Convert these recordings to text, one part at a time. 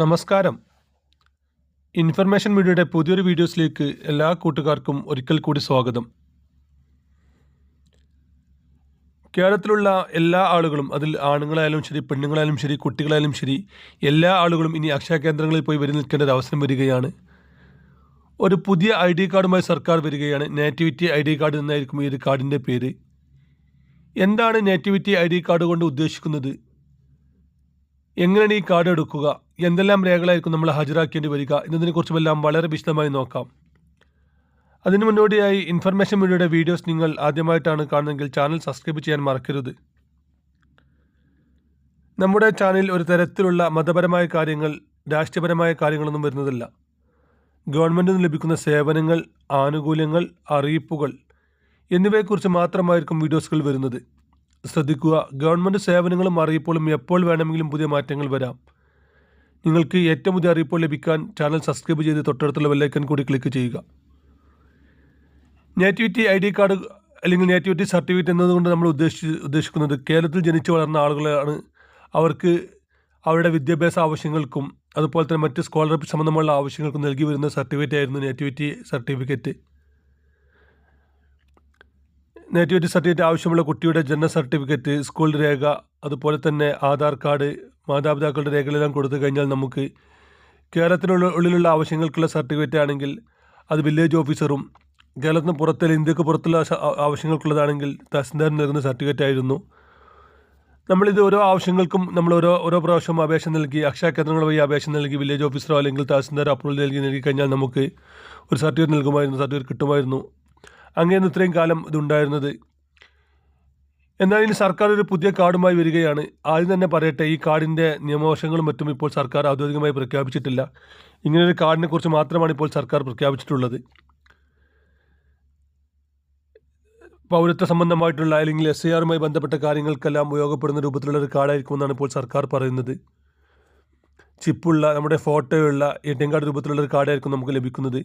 നമസ്കാരം. ഇൻഫർമേഷൻ മീഡിയയുടെ പുതിയൊരു വീഡിയോസിലേക്ക് എല്ലാ കൂട്ടുകാർക്കും ഒരിക്കൽ കൂടി സ്വാഗതം. കേരളത്തിലുള്ള എല്ലാ ആളുകളും അതിൽ ആണുങ്ങളായാലും ശരി പെണ്ണുങ്ങളായാലും ശരി കുട്ടികളായാലും ശരി എല്ലാ ആളുകളും ഇനി അക്ഷയ കേന്ദ്രങ്ങളിൽ പോയി വരി നിൽക്കേണ്ട ഒരു അവസരം വരികയാണ്. ഒരു പുതിയ ഐ ഡി കാർഡുമായി സർക്കാർ വരികയാണ്. നേറ്റിവിറ്റി ഐ ഡി കാർഡ് എന്നായിരിക്കും ഈ ഒരു കാർഡിന്റെ പേര്. എന്താണ് നേറ്റിവിറ്റി ഐ ഡി കാർഡ് കൊണ്ട് ഉദ്ദേശിക്കുന്നത്? എങ്ങനെയാണ് ഈ കാർഡ് എടുക്കുക? എന്തെല്ലാം രേഖകളായിരിക്കും നമ്മൾ ഹാജരാക്കേണ്ടി വരിക എന്നതിനെക്കുറിച്ചുമെല്ലാം വളരെ വിശദമായി നോക്കാം. അതിനു മുന്നോടിയായി ഇൻഫർമേഷൻ മീഡിയയുടെ വീഡിയോസ് നിങ്ങൾ ആദ്യമായിട്ടാണ് കാണുന്നതെങ്കിൽ ചാനൽ സബ്സ്ക്രൈബ് ചെയ്യാൻ മറക്കരുത്. നമ്മുടെ ചാനലിൽ ഒരു തരത്തിലുള്ള മതപരമായ കാര്യങ്ങൾ രാഷ്ട്രീയപരമായ കാര്യങ്ങളൊന്നും വരുന്നതല്ല. ഗവൺമെന്റിൽ നിന്ന് ലഭിക്കുന്ന സേവനങ്ങൾ ആനുകൂല്യങ്ങൾ അറിയിപ്പുകൾ എന്നിവയെക്കുറിച്ച് മാത്രമായിരിക്കും വീഡിയോസുകൾ വരുന്നത്. ശ്രദ്ധിക്കുക ഗവൺമെന്റ് സേവനങ്ങളും അറിയിപ്പുകളും എപ്പോൾ വേണമെങ്കിലും പുതിയ മാറ്റങ്ങൾ വരാം. നിങ്ങൾക്ക് ഏറ്റവും പുതിയ അറിയിപ്പോൾ ലഭിക്കാൻ ചാനൽ സബ്സ്ക്രൈബ് ചെയ്ത് തൊട്ടടുത്തുള്ള ബെല്ലൈക്കൺ കൂടി ക്ലിക്ക് ചെയ്യുക. നേറ്റിവിറ്റി ഐ ഡി കാർഡ് അല്ലെങ്കിൽ നേറ്റിവിറ്റി സർട്ടിഫിക്കറ്റ് എന്നതുകൊണ്ട് നമ്മൾ ഉദ്ദേശിച്ച് ഉദ്ദേശിക്കുന്നത് കേരളത്തിൽ ജനിച്ചു വളർന്ന ആളുകളാണ്. അവർക്ക് അവരുടെ വിദ്യാഭ്യാസ ആവശ്യങ്ങൾക്കും അതുപോലെ തന്നെ മറ്റ് സ്കോളർഷിപ്പ് സംബന്ധമുള്ള ആവശ്യങ്ങൾക്കും നൽകി വരുന്ന സർട്ടിഫിക്കറ്റ് ആയിരുന്നു നേറ്റിവിറ്റി സർട്ടിഫിക്കറ്റ് നേറ്റിവിറ്റി സർട്ടിഫിക്കറ്റ് ആവശ്യമുള്ള കുട്ടിയുടെ ജനന സർട്ടിഫിക്കറ്റ് സ്കൂൾ രേഖ അതുപോലെ തന്നെ ആധാർ കാർഡ് മാതാപിതാക്കളുടെ രേഖകളെല്ലാം കൊടുത്തു കഴിഞ്ഞാൽ നമുക്ക് കേരളത്തിനുള്ള ഉള്ളിലുള്ള ആവശ്യങ്ങൾക്കുള്ള സർട്ടിഫിക്കറ്റ് ആണെങ്കിൽ അത് വില്ലേജ് ഓഫീസറും കേരളത്തിന് പുറത്തുള്ള ഇന്ത്യയ്ക്ക് പുറത്തുള്ള ആവശ്യങ്ങൾക്കുള്ളതാണെങ്കിൽ തഹസിൽദാർ നൽകുന്ന സർട്ടിഫിക്കറ്റ് ആയിരുന്നു. നമ്മളിത് ഓരോ ആവശ്യങ്ങൾക്കും നമ്മൾ ഓരോ ഓരോ പ്രാവശ്യം അപേക്ഷ നൽകി അക്ഷയ കേന്ദ്രങ്ങൾ വഴി അപേക്ഷ നൽകി വില്ലേജ് ഓഫീസറോ അല്ലെങ്കിൽ തഹസിൽദാർ അപ്രൂവൽ നൽകി നൽകി കഴിഞ്ഞാൽ നമുക്ക് ഒരു സർട്ടിഫിക്കറ്റ് നൽകുമായിരുന്നു സർട്ടിഫിക്കറ്റ് കിട്ടുമായിരുന്നു. അങ്ങനെയൊന്നും ഇത്രയും കാലം ഇതുണ്ടായിരുന്നത്. എന്നാൽ ഇനി സർക്കാർ ഒരു പുതിയ കാർഡുമായി വരികയാണ്. ആദ്യം തന്നെ പറയട്ടെ ഈ കാർഡിന്റെ നിയമവശങ്ങളും മറ്റും ഇപ്പോൾ സർക്കാർ ഔദ്യോഗികമായി പ്രഖ്യാപിച്ചിട്ടില്ല. ഇങ്ങനൊരു കാർഡിനെ കുറിച്ച് മാത്രമാണ് ഇപ്പോൾ സർക്കാർ പ്രഖ്യാപിച്ചിട്ടുള്ളത്. പൗരത്വ സംബന്ധമായിട്ടുള്ള അല്ലെങ്കിൽ എസ് ഐ ആറുമായി ബന്ധപ്പെട്ട കാര്യങ്ങൾക്കെല്ലാം ഉപയോഗപ്പെടുന്ന രൂപത്തിലുള്ള ഒരു കാർഡായിരിക്കുമെന്നാണ് ഇപ്പോൾ സർക്കാർ പറയുന്നത്. ചിപ്പുള്ള നമ്മുടെ ഫോട്ടോയുള്ള എ ടി എം കാർഡ് രൂപത്തിലുള്ള ഒരു കാർഡായിരിക്കും നമുക്ക് ലഭിക്കുന്നത്.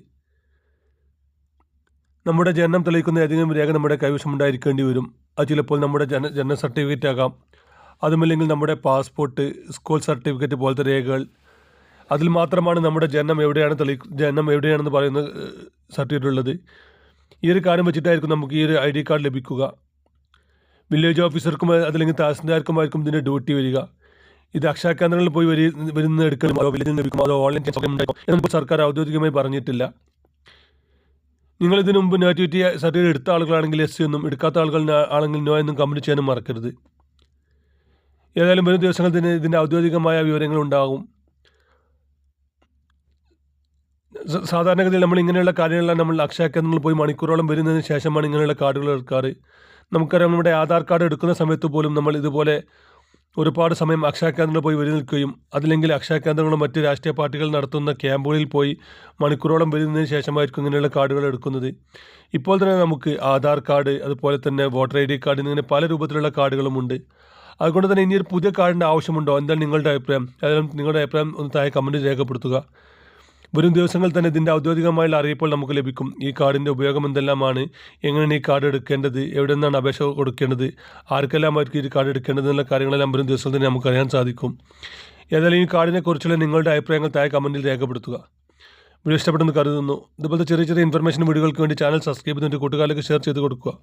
നമ്മുടെ ജനനം തെളിയിക്കുന്ന ഏതെങ്കിലും രേഖ നമ്മുടെ കൈവശം ഉണ്ടായിരിക്കേണ്ടി വരും. അത് ചിലപ്പോൾ നമ്മുടെ ജന ജനന സർട്ടിഫിക്കറ്റ് ആകാം. അതുമല്ലെങ്കിൽ നമ്മുടെ പാസ്പോർട്ട് സ്കൂൾ സർട്ടിഫിക്കറ്റ് പോലത്തെ രേഖകൾ. അതിൽ മാത്രമാണ് നമ്മുടെ ജനനം എവിടെയാണ് തെളി ജനനം എവിടെയാണെന്ന് പറയുന്ന സർട്ടിഫിക്കറ്റ് ഉള്ളത്. ഈ ഒരു കാര്യം വെച്ചിട്ടായിരിക്കും നമുക്ക് ഈ ഒരു ഐ ഡി കാർഡ് ലഭിക്കുക. വില്ലേജ് ഓഫീസർക്കും അതല്ലെങ്കിൽ തഹസിൽദാർക്കുമായിരിക്കും ഇതിന്റെ ഡ്യൂട്ടി വരിക. ഇത് അക്ഷയ കേന്ദ്രങ്ങളിൽ പോയി വരി വരുന്ന എടുക്കണം അതോ വില്ലേജിൽ ലഭിക്കും അതോ ഓൺലൈൻ സർക്കാർ ഔദ്യോഗികമായി പറഞ്ഞിട്ടില്ല. നിങ്ങൾ ഇതിനു മുമ്പ് നെഗറ്റിവിറ്റി സർട്ടിഫിക്കറ്റ് എടുത്ത ആളുകളാണെങ്കിൽ എസ് എന്നും എടുക്കാത്ത ആളുകൾ ആണെങ്കിൽ നോ എന്നും കമന്റ് ചെയ്യാനും മറക്കരുത്. ഏതായാലും വരും ദിവസങ്ങളിൽ തന്നെ ഇതിന്റെ ഔദ്യോഗികമായ വിവരങ്ങൾ ഉണ്ടാകും. സാധാരണഗതിയിൽ നമ്മൾ ഇങ്ങനെയുള്ള കാര്യങ്ങളെല്ലാം നമ്മൾ അക്ഷയ കേന്ദ്രങ്ങളിൽ പോയി മണിക്കൂറോളം വരുന്നതിന് ശേഷമാണ് ഇങ്ങനെയുള്ള കാർഡുകൾ എടുക്കാറ്. നമുക്കറിയാം നമ്മുടെ ആധാർ കാർഡ് എടുക്കുന്ന സമയത്ത് പോലും നമ്മൾ ഇതുപോലെ ഒരുപാട് സമയം അക്ഷയ കേന്ദ്രങ്ങളിൽ പോയി വരി നിൽക്കുകയും അതില്ലെങ്കിൽ അക്ഷയ കേന്ദ്രങ്ങളും മറ്റ് രാഷ്ട്രീയ പാർട്ടികൾ നടത്തുന്ന ക്യാമ്പുകളിൽ പോയി മണിക്കൂറോളം വരി നിന്നതിന് ശേഷമായിരിക്കും ഇങ്ങനെയുള്ള കാർഡുകൾ എടുക്കുന്നത്. ഇപ്പോൾ തന്നെ നമുക്ക് ആധാർ കാർഡ് അതുപോലെ തന്നെ വോട്ടർ ഐ ഡി കാർഡ് എന്നിങ്ങനെ പല രൂപത്തിലുള്ള കാർഡുകളുമുണ്ട് അതുകൊണ്ട് തന്നെ ഇനി ഒരു പുതിയ കാർഡിന്റെ ആവശ്യമുണ്ടോ? എന്താണ് നിങ്ങളുടെ അഭിപ്രായം? ഏതായാലും നിങ്ങളുടെ അഭിപ്രായം ഒന്ന് താഴെ കമന്റ് രേഖപ്പെടുത്തുക. വരും ദിവസങ്ങളിൽ തന്നെ ഇതിന്റെ ഔദ്യോഗികമായുള്ള അറിയിപ്പോൾ നമുക്ക് ലഭിക്കും. ഈ കാർഡിന്റെ ഉപയോഗം എന്തെല്ലാമാണ്? എങ്ങനെയാണ് ഈ കാർഡ് എടുക്കേണ്ടത്? എവിടെ നിന്നാണ് അപേക്ഷ കൊടുക്കേണ്ടത്? ആർക്കെല്ലാമായിരിക്കും ഈ കാർഡ് എടുക്കേണ്ടത് എന്നുള്ള കാര്യങ്ങളെല്ലാം വരും ദിവസത്തിൽ തന്നെ നമുക്ക് അറിയാൻ സാധിക്കും. ഏതായാലും ഈ കാർഡിനെ കുറിച്ചുള്ള നിങ്ങളുടെ അഭിപ്രായങ്ങൾ താഴെ കമന്റിൽ രേഖപ്പെടുത്തുക. വീഡിയോ ഇഷ്ടപ്പെട്ടെന്ന് കരുതുന്നു. ഇതുപോലത്തെ ചെറിയ ചെറിയ ഇൻഫർമേഷൻ വീഡിയോകൾക്ക് വേണ്ടി ചാനൽ സബ്സ്ക്രൈബ് ചെയ്തിട്ട് കൂട്ടുകാരിലേക്ക് ഷെയർ ചെയ്ത് കൊടുക്കുക.